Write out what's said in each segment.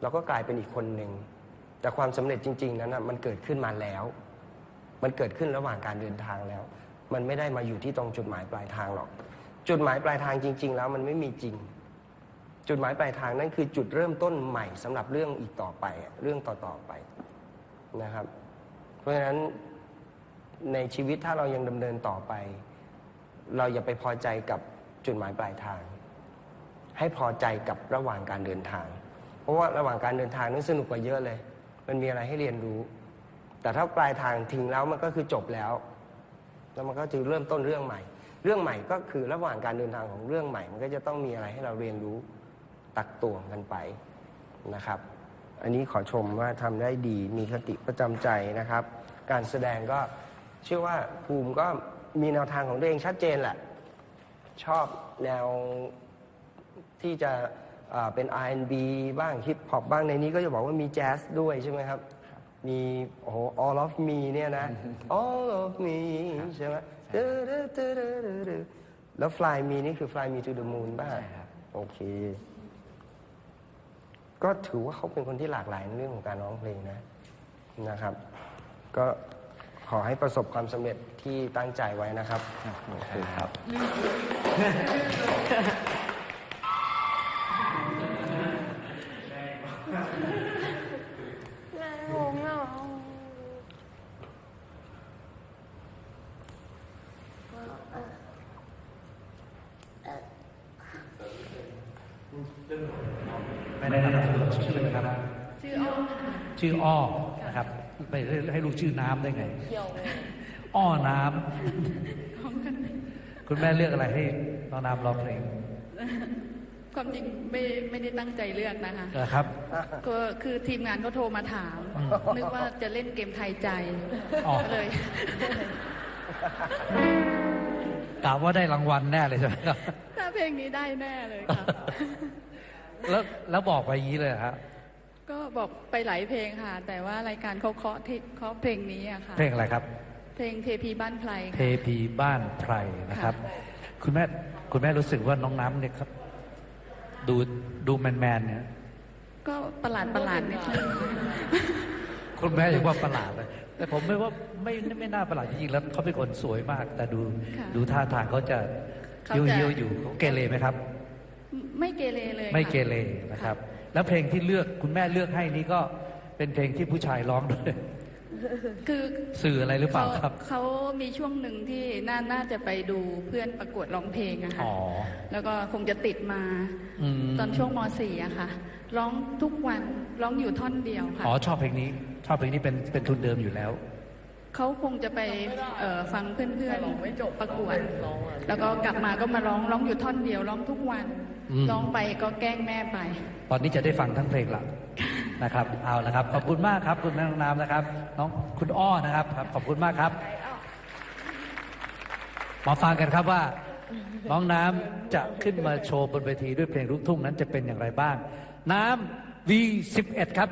เราก็กลายเป็นอีกคนหนึ่ง แต่ความสำเร็จจริง ๆ นั้นนะมันเกิดขึ้นมาแล้ว มันเกิดขึ้นระหว่างการเดินทางแล้ว มันไม่ได้มาอยู่ที่ตรงจุดหมายปลายทางหรอก จุดหมายปลายทางจริง ๆ แล้วมันไม่มีจริง จุดหมายปลายทางนั่นคือจุดเริ่มต้นใหม่สำหรับเรื่องอีกต่อไป เรื่องต่อๆไปนะครับ เพราะฉะนั้นในชีวิตถ้าเรายังดำเนินต่อไป เราอย่าไปพอใจกับจุดหมายปลายทาง ให้พอใจกับระหว่างการเดินทาง ราะว่าระหว่างการเดินทางนั้นสนุกกว่าเยอะเลย มันมีอะไรให้เรียนรู้ แต่ถ้าปลายทางทิ้งแล้วมันก็คือจบแล้ว แล้วมันก็จะเริ่มต้นเรื่องใหม่ เรื่องใหม่ก็คือระหว่างการเดินทางของเรื่องใหม่ มันก็จะต้องมีอะไรให้เราเรียนรู้ตักตวงกันไปนะครับ อันนี้ขอชมว่าทำได้ดี มีคติประจำใจนะครับ การแสดงก็เชื่อว่าภูมิก็มีแนวทางของตัวเองชัดเจนแหละ ชอบแนวที่จะ เป็น R&B บ้างฮิปฮอปบ้างในนี้ก็จะบอกว่ามีแจ๊สด้วยใช่ไหมครับ มีโอ้โห all of me เนี่ยนะ all of me ใช่ไหมแล้ว fly me นี่คือ fly me to the moon บ้างใช่ครับโอเค ก็ถือว่าเขาเป็นคนที่หลากหลายในเรื่องของการร้องเพลงนะนะครับ ก็ขอให้ประสบความสำเร็จที่ตั้งใจไว้นะครับ ครับ ไม่ได้นำตัวชื่อเลยนะครับ ชื่ออ้อมค่ะ ชื่ออ้อนะครับไปให้ลูกชื่อน้ำได้ไง อ้อน้ำคุณแม่เลือกอะไรให้น้องน้ำร้องเพลงความจริงไม่ไม่ได้ตั้งใจเลือกนะคะนะครับ ก็คือทีมงานก็โทรมาถาม นึกว่าจะเล่นเกมไทยใจอ๋อก็เลยกล่าวว่าได้รางวัลแน่เลยใช่ไหมครับถ้าเพลงนี้ได้แน่เลยค่ะแล้วแล้วบอกไปอย่างนี้เลยเหรอครับ ก็บอกไปหลายเพลงค่ะ แต่ว่ารายการเขาเคาะที่เคาะเพลงนี้อะค่ะ เพลงอะไรครับ เพลงเทพีบ้านไพรเทค่ะ พีบ้านไพรนะครับ คุณแม่คุณแม่รู้สึกว่าน้องน้ำเนี่ยครับ ดูดูแมนแมนๆเนี่ยก็ประหลาดประหลาดนิดนึงคุณแม่ยังว่าประหลาดเลยแต่ผมไม่ว่าไม่ไม่น่าประหลาดจริงๆแล้วเขาเป็นคนสวยมาก แต่ดูค่ะดูท่าทางเขาจะเขาเยี่ยวจะเยี่ยวๆอยู่เขาเกเรไหมครับ ไม่เกเรเลยไม่ค่ะเกเรนะครับ แล้วเพลงที่เลือกคุณแม่เลือกให้นี้ก็เป็นเพลงที่ผู้ชายร้องด้วย คือสื่ออะไรหรือเปล่าครับ เขามีช่วงหนึ่งที่น่าน่าจะไปดูเพื่อนประกวดร้องเพลงอะค่ะอ๋อแล้วก็คงจะติดมาอืมตอนช่วงม .4 อะค่ะ ร้องทุกวันร้องอยู่ท่อนเดียวค่ะ อ๋อชอบเพลงนี้ ชอบเพลงนี้เป็นเป็นทุนเดิมอยู่แล้ว เขาคงจะไปเอ่อฟังเพื่อนๆไม่จบประกวด แล้วก็กลับมาก็มาร้องร้องอยู่ท่อนเดียวร้องทุกวันอืมร้องไปก็แกล้งแม่ไป ตอนนี้จะได้ฟังทั้งเพลงละนะครับ เอาละครับ ขอบคุณมากครับ คุณแม่น้องน้ำนะครับ น้องคุณอ้อนะครับครับ ขอบคุณมากครับมาฟังกันครับว่า น้องน้ำจะขึ้นมาโชว์บนเวทีด้วยเพลงลูกทุ่งนั้นจะเป็นอย่างไรบ้าง น้ำ V11 ครับ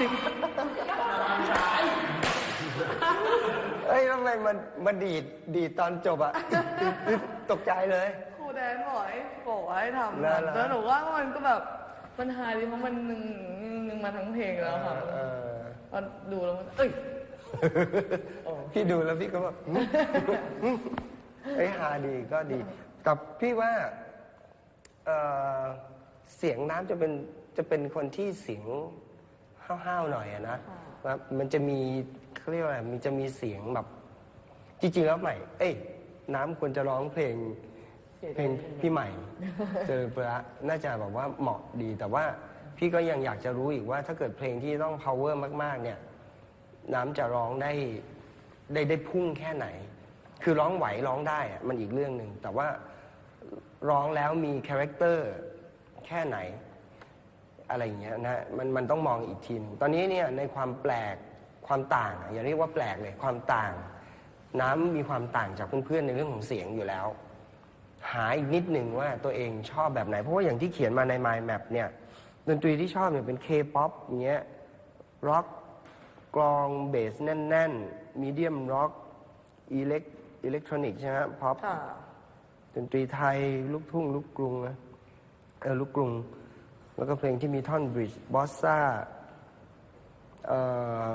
สิบเฮ้ยทำไมมันมันดีดดีดตอนจบอะตกใจเลย ครูแดนบอกให้บอกว่ให้ทำแล้วหนูว่ามันก็แบบมันหาดีเพราะมันหนึ่งหนึ่งมาทั้งเพลงแล้วค่ะมันดูแล้วมันเอ้ย พี่ดูแล้วพี่ก็แบบหึอ้ฮาดีก็ดี แต่พี่ว่าเเสียงน้ำจะเป็นจะเป็นคนที่เสียง ห้าวๆหน่อยอะนะว่ามันจะมีเขาเรียกว่าอะไรมันจะมีเสียงแบบ จริงๆแล้วใหม่ เอ้ยน้ำควรจะร้องเพลง เพลงพี่ใหม่ เจอเปละน่าจะแบบว่าเหมาะดี แต่ว่าพี่ก็ยังอยากจะรู้อีกว่าถ้าเกิดเพลงที่ต้อง power มาก ๆ เนี่ย น้ำจะร้องได้ได้ได้พุ่งแค่ไหน คือร้องไหวร้องได้อะมันอีกเรื่องหนึ่งแต่ว่าร้องแล้วมีคาแรคเตอร์แค่ไหน อะไรอย่างเงี้ยนะมันมันต้องมองอีกทีหนึงตอนนี้เนี่ยในความแปลกความต่างอะอย่าเรียกว่าแปลกเลยความต่าง น้ำมีความต่างจากเพื่อนๆในเรื่องของเสียงอยู่แล้ว หาอีกนิดหนึ่งว่าตัวเองชอบแบบไหน เพราะว่าอย่างที่เขียนมาใน Mind Map เนี่ยดนตรีที่ชอบเนี่ยเป็น K-POP อย่างเงี้ยร็อกกลองเบสแน่นๆมีเดียมร็อกอิเล็กอิเล็กทรอนิกใช่ไหมพ็อป ค่ะ ดนตรีไทย ลูกทุ่ง ลูกกรุงนะเออลูกกรุง แล้วก็เพลงที่มีท่อนบริดจ์บอสซ่าเอ่อ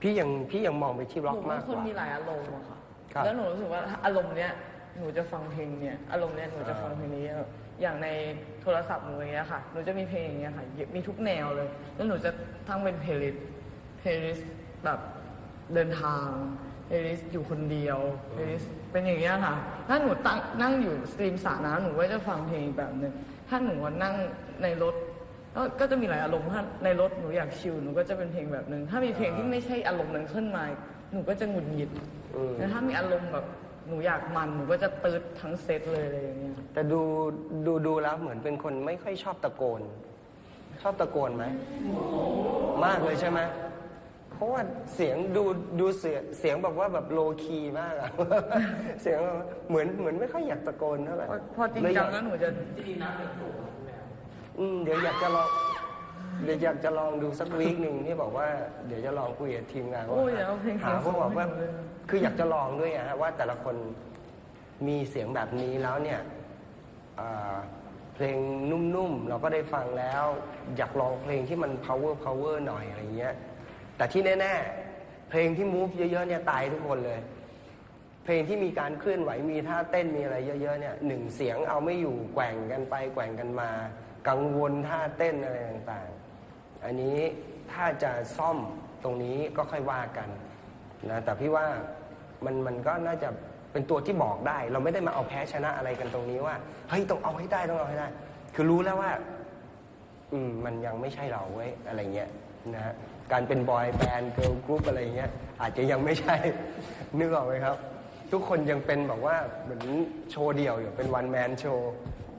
พี่ยังพี่ยังมองไปที่หร็อนูกเป็มานกคกนว่า มีหลายอารมณ์อะค่ะ ครับ แล้วหนูรู้สึกว่าอารมณ์เนี้ยหนูจะฟังเพลงเนี้ยอารมณ์เนี้ยหนูจะฟังเพลงนี้แบบอย่างในโทรศัพท์หนูอย่างเงี้ยค่ะหนูจะมีเพลงอย่างเงี้ยค่ะมีทุกแนวเลย แล้วหนูจะทั้งเป็นเพลย์ลิสต์เพลย์ลิสต์แบบเดินทาง เพลย์ลิสต์อยู่คนเดียวเพลย์ลิสต์เป็นอย่างเงี้ยค่ะ ถ้าหนูตั้งนั่งอยู่สตรีมสระน้ำหนูก็จะฟังเพลงอีกแบบหนึ่งถ้าหนูว่านั่งในรถก็ก็จะมีหลายอารมณ์ถ้าในรถหนูอยากชิลหนูก็จะเป็นเพลงแบบหนึ่งถ้ามีเพลงที่ไม่ใช่อารมณ์นั้นขึ้นมาหนูก็จะหงุดหงิดอืมแต่ถ้ามีอารมณ์แบบหนูอยากมันหนูก็จะตืดทั้งเซตเลยอะไรอย่างเงี้ยแต่ดูดูดูแล้วเหมือนเป็นคนไม่ค่อยชอบตะโกน ชอบตะโกนไหม มากเลยใช่ไหม เพราะว่าเสียงดูดูเสียงเสียงแบบว่าแบบโลคีมากอะ เสียงแบบเหมือนเหมือนไม่ค่อยอยากตะโกนเท่าไหร่พอพอจริงเลยอจัยางกแล้วหนูจะอืมเดี๋ยวอยากจะลองเดี๋ยวอยากจะลองดูสักวีคหนึ่งที่บอกว่าเดี๋ยวจะลองคุยกับทีมงานว่าโอ้ยเดี๋ยวเอาเพลงหาพวกแบบว่าเสียงสูงให้หนูเลย คืออยากจะลองด้วยอะฮะว่าแต่ละคนมีเสียงแบบนี้แล้วเนี่ยอ่าเพลงนุ่มๆเราก็ได้ฟังแล้ว อยากลองเพลงที่มัน power power หน่อยอะไรเงี้ย แต่ที่แน่ๆ เพลงที่ move เยอะๆเนี่ยตายทุกคนเลย เพลงที่มีการเคลื่อนไหวมีท่าเต้นมีอะไรเยอะๆเนี่ยหนึ่งเสียงเอาไม่อยู่แกว่งกันไปแกว่งกันมา กังวลท่าเต้นอะไรต่างๆ อันนี้ถ้าจะซ่อมตรงนี้ก็ค่อยว่ากันนะแต่พี่ว่ามันมันก็น่าจะเป็นตัวที่บอกได้ เราไม่ได้มาเอาแพ้ชนะอะไรกันตรงนี้ว่าเฮ้ยต้องเอาให้ได้ต้องเอาให้ได้ คือรู้แล้วว่า อืมมันยังไม่ใช่เราเว้ยอะไรเงี้ยนะฮะ การเป็นบอยแบนด์เกิร์ลกรุ๊ปอะไรเงี้ยอาจจะยังไม่ใช่ นึกออกไหมครับ ทุกคนยังเป็นแบบว่าเหมือนโชว์เดี่ยวอยู่เป็นวันแมนโชว์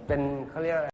เป็นเขาเรียกอะไร